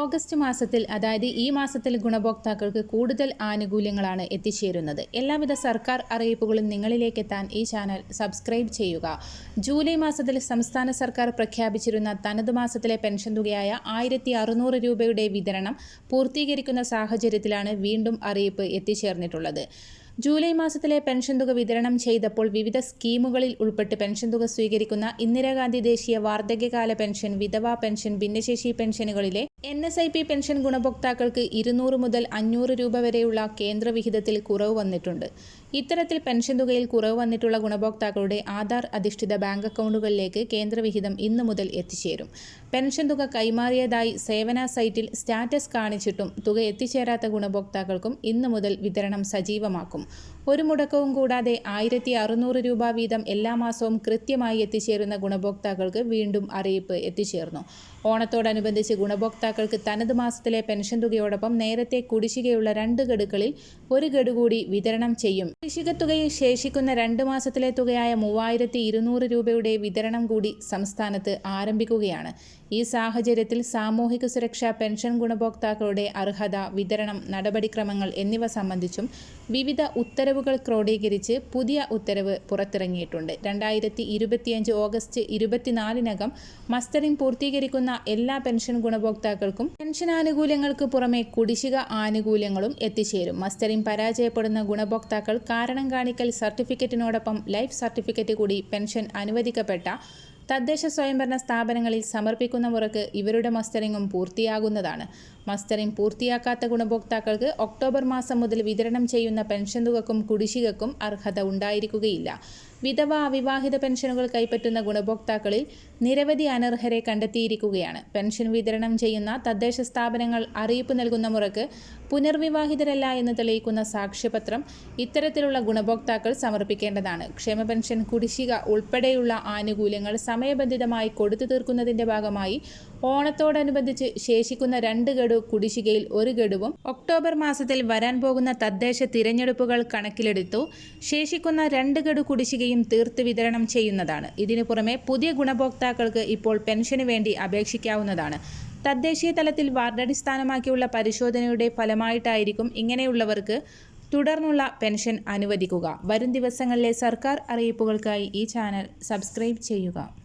August മാസത്തിൽ അതായത് ഈ മാസത്തിൽ ഗുണഭോക്താക്കൾക്ക് കൂടുതൽ ആനുകൂല്യങ്ങളാണ് എത്തിച്ചേരുന്നത്. എല്ലാവിധ സർക്കാർ അറിയിപ്പുകളും നിങ്ങളിലേക്ക് എത്താൻ ഈ ചാനൽ സബ്സ്ക്രൈബ് ചെയ്യുക. ജൂലൈ മാസത്തിൽ സംസ്ഥാന സർക്കാർ പ്രഖ്യാപിച്ചിരുന്ന തനത് മാസത്തിലെ പെൻഷൻ തുകയായ ആയിരത്തി അറുന്നൂറ് രൂപയുടെ വിതരണം പൂർത്തീകരിക്കുന്ന സാഹചര്യത്തിലാണ് വീണ്ടും അറിയിപ്പ് എത്തിച്ചേർന്നിട്ടുള്ളത്. ജൂലൈ മാസത്തിലെ പെൻഷൻ തുക വിതരണം ചെയ്തപ്പോൾ വിവിധ സ്കീമുകളിൽ ഉൾപ്പെട്ട് പെൻഷൻ തുക സ്വീകരിക്കുന്ന ഇന്ദിരാഗാന്ധി ദേശീയ വാർദ്ധക്യകാല പെൻഷൻ വിധവാ പെൻഷൻ ഭിന്നശേഷി പെൻഷനുകളിലെ N S I P pension ഗുണഭോക്താക്കൾക്ക് ഇരുന്നൂറ് മുതൽ അഞ്ഞൂറ് രൂപ വരെയുള്ള കേന്ദ്രവിഹിതത്തിൽ കുറവ് വന്നിട്ടുണ്ട്. ഇത്തരത്തിൽ പെൻഷൻ തുകയിൽ കുറവ് വന്നിട്ടുള്ള ഗുണഭോക്താക്കളുടെ ആധാർ അധിഷ്ഠിത ബാങ്ക് അക്കൗണ്ടുകളിലേക്ക് കേന്ദ്രവിഹിതം ഇന്നു മുതൽ എത്തിച്ചേരും. പെൻഷൻ തുക കൈമാറിയതായി സേവന സൈറ്റിൽ സ്റ്റാറ്റസ് കാണിച്ചിട്ടും തുക എത്തിച്ചേരാത്ത ഗുണഭോക്താക്കൾക്കും ഇന്നു മുതൽ വിതരണം സജീവമാക്കും. ഒരു മുടക്കവും കൂടാതെ ആയിരത്തി അറുന്നൂറ് രൂപ വീതം എല്ലാ മാസവും കൃത്യമായി എത്തിച്ചേരുന്ന ഗുണഭോക്താക്കൾക്ക് വീണ്ടും അറിയിപ്പ് എത്തിച്ചേർന്നു. ഓണത്തോടനുബന്ധിച്ച് ഗുണഭോക്താക്കൾക്ക് തനത് മാസത്തിലെ പെൻഷൻ തുകയോടൊപ്പം നേരത്തെ കുടിശ്ശികയുള്ള രണ്ട് ഗഡുക്കളിൽ ഒരു ഗഡു കൂടി വിതരണം ചെയ്യും. കുടിശ്ശിക തുകയിൽ ശേഷിക്കുന്ന രണ്ട് മാസത്തിലെ തുകയായ മൂവായിരത്തി രൂപയുടെ വിതരണം കൂടി സംസ്ഥാനത്ത് ആരംഭിക്കുകയാണ്. ഈ സാഹചര്യത്തിൽ സാമൂഹിക സുരക്ഷാ പെൻഷൻ ഗുണഭോക്താക്കളുടെ അർഹത വിതരണം നടപടിക്രമങ്ങൾ എന്നിവ സംബന്ധിച്ചും വിവിധ ഉത്തരവുകൾ ക്രോഡീകരിച്ച് പുതിയ ഉത്തരവ് പുറത്തിറങ്ങിയിട്ടുണ്ട്. രണ്ടായിരത്തി ഇരുപത്തിയഞ്ച് ഓഗസ്റ്റ് ഇരുപത്തിനാലിനകം മസ്റ്ററിംഗ് പൂർത്തീകരിക്കുന്ന എല്ലാ പെൻഷൻ ഗുണഭോക്താക്കൾക്കും പെൻഷൻ ആനുകൂല്യങ്ങൾക്ക് പുറമെ കുടിശ്ശിക ആനുകൂല്യങ്ങളും എത്തിച്ചേരും. മസ്റ്ററിംഗ് പരാജയപ്പെടുന്ന ഗുണഭോക്താക്കൾ കാരണം കാണിക്കൽ സർട്ടിഫിക്കറ്റിനോടൊപ്പം ലൈഫ് സർട്ടിഫിക്കറ്റ് കൂടി പെൻഷൻ അനുവദിക്കപ്പെട്ട തദ്ദേശ സ്വയംഭരണ സ്ഥാപനങ്ങളിൽ സമർപ്പിക്കുന്ന മുറക്ക് ഇവരുടെ മസ്റ്ററിങ്ങും പൂർത്തിയാകുന്നതാണ്. മസ്റ്ററിംഗ് പൂർത്തിയാക്കാത്ത ഗുണഭോക്താക്കൾക്ക് ഒക്ടോബർ മാസം മുതൽ വിതരണം ചെയ്യുന്ന പെൻഷൻ തുകക്കും കുടിശ്ശികക്കും അർഹത ഉണ്ടായിരിക്കുകയില്ല. വിധവ അവിവാഹിത പെൻഷനുകൾ കൈപ്പറ്റുന്ന ഗുണഭോക്താക്കളിൽ നിരവധി അനർഹരെ കണ്ടെത്തിയിരിക്കുകയാണ്. പെൻഷൻ വിതരണം ചെയ്യുന്ന തദ്ദേശ സ്ഥാപനങ്ങൾ അറിയിപ്പ് നൽകുന്ന മുറക്ക് പുനർവിവാഹിതരല്ല എന്ന് തെളിയിക്കുന്ന സാക്ഷ്യപത്രം ഇത്തരത്തിലുള്ള ഗുണഭോക്താക്കൾ സമർപ്പിക്കേണ്ടതാണ്. ക്ഷേമ പെൻഷൻ കുടിശ്ശിക ഉൾപ്പെടെയുള്ള ആനുകൂല്യങ്ങൾ സമയബന്ധിതമായി കൊടുത്തു തീർക്കുന്നതിന്റെ ഭാഗമായി ഓണത്തോടനുബന്ധിച്ച് ശേഷിക്കുന്ന രണ്ട് ഗഡു കുടിശ്ശികയിൽ ഒരു ഗഡുവും ഒക്ടോബർ മാസത്തിൽ വരാൻ പോകുന്ന തദ്ദേശ തിരഞ്ഞെടുപ്പുകൾ കണക്കിലെടുത്തു. ശേഷിക്കുന്ന രണ്ട് ഗഡു കുടിശ്ശികയും തീർത്ത് വിതരണം ചെയ്യുന്നതാണ്. ഇതിനു പുറമെ പുതിയ ഗുണഭോക്താക്കൾക്ക് ഇപ്പോൾ പെൻഷന് വേണ്ടി അപേക്ഷിക്കാവുന്നതാണ്. തദ്ദേശീയ തലത്തിൽ വാർഡടിസ്ഥാനമാക്കിയുള്ള പരിശോധനയുടെ ഫലമായിട്ടായിരിക്കും ഇങ്ങനെയുള്ളവർക്ക് തുടർന്നുള്ള പെൻഷൻ അനുവദിക്കുക. വരും ദിവസങ്ങളിലെ സർക്കാർ അറിയിപ്പുകൾക്കായി ഈ ചാനൽ സബ്സ്ക്രൈബ് ചെയ്യുക.